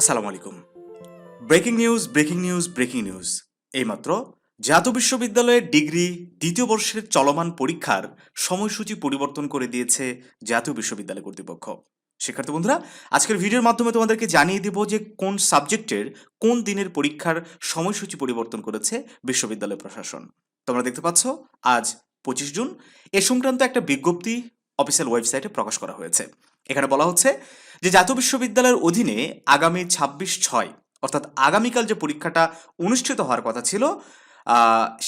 আসসালামু আলাইকুম। Breaking news breaking news breaking news. এইমাত্র জাতীয় বিশ্ববিদ্যালয়ের ডিগ্রি দ্বিতীয় বর্ষের চলমান পরীক্ষার সময়সূচি পরিবর্তন করে দিয়েছে জাতীয় বিশ্ববিদ্যালয় কর্তৃপক্ষ। শিক্ষার্থী বন্ধুরা, আজকের ভিডিওর মাধ্যমে তোমাদেরকে জানিয়ে দেব যে কোন সাবজেক্টের কোন দিনের পরীক্ষার সময়সূচি পরিবর্তন করেছে বিশ্ববিদ্যালয় প্রশাসন। তোমরা দেখতে পাচ্ছ, আজ পঁচিশ জুন। এ সংক্রান্ত একটা বিজ্ঞপ্তি অফিসিয়াল ওয়েবসাইটে প্রকাশ করা হয়েছে। এখানে বলা হচ্ছে যে জাতীয় বিশ্ববিদ্যালয়ের অধীনে আগামী ছাব্বিশ ছয়, অর্থাৎ আগামীকাল যে পরীক্ষাটা অনুষ্ঠিত হওয়ার কথা ছিল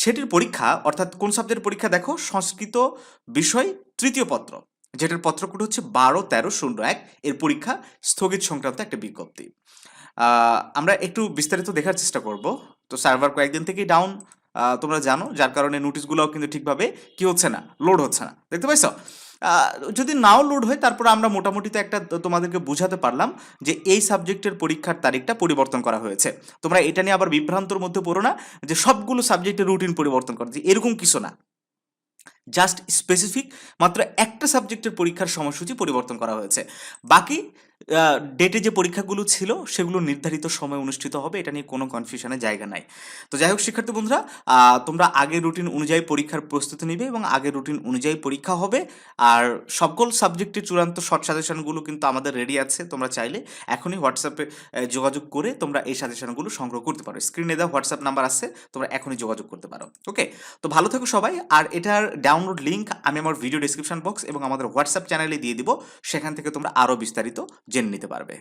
সেটির পরীক্ষা, অর্থাৎ কোন সাবজেক্টের পরীক্ষা দেখো, সংস্কৃত বিষয় তৃতীয় পত্র, যেটার পত্রকূট হচ্ছে বারো, তেরো, শূন্য, এক, এর পরীক্ষা স্থগিত সংক্রান্ত একটা বিজ্ঞপ্তি। আমরা একটু বিস্তারিত দেখার চেষ্টা করব। তো সার্ভার কয়েকদিন থেকেই ডাউন তোমরা জানো, যার কারণে নোটিশগুলোও কিন্তু ঠিকভাবে কি হচ্ছে না, লোড হচ্ছে না। দেখতে পাইছো? যদি নাও লোড হয়, তারপর আমরা মোটামুটি তো একটা তোমাদেরকে বুঝাতে পারলাম যে এই সাবজেক্টের পরীক্ষার তারিখটা পরিবর্তন করা হয়েছে। তোমরা এটা নিয়ে আবার বিভ্রান্তর মধ্যে পড়ো না যে সবগুলো সাবজেক্টের রুটিন পরিবর্তন করা এরকম কিছু না। জাস্ট স্পেসিফিক মাত্র একটা সাবজেক্টের পরীক্ষার সময়সূচি পরিবর্তন করা হয়েছে। বাকি ডেটে যে পরীক্ষাগুলো ছিল, সেগুলো নির্ধারিত সময় অনুষ্ঠিত হবে, এটা নিয়ে কোনো কনফিউশনের জায়গা নাই। তো যাই হোক, শিক্ষার্থী বন্ধুরা তোমরা আগের রুটিন অনুযায়ী পরীক্ষার প্রস্তুতি নিবে এবং আগের রুটিন অনুযায়ী পরীক্ষা হবে। আর সকল সাবজেক্টের চূড়ান্ত শর্ট সাজেশনগুলো কিন্তু আমাদের রেডি আছে, তোমরা চাইলে এখনই হোয়াটসঅ্যাপে যোগাযোগ করে তোমরা এই সাজেশনগুলো সংগ্রহ করতে পারো। স্ক্রিনে দেওয়া হোয়াটসঅ্যাপ নাম্বার আছে, তোমরা এখনই যোগাযোগ করতে পারো। ওকে তো ভালো থাকো সবাই, আর এটার ডাউনলোড লিঙ্ক আমি আমার ভিডিও ডিসক্রিপশন বক্স এবং আমাদের হোয়াটসঅ্যাপ চ্যানেলে দিয়ে দিব। সেখান থেকে তোমরা আরও বিস্তারিত জেনে নিতে পারবে।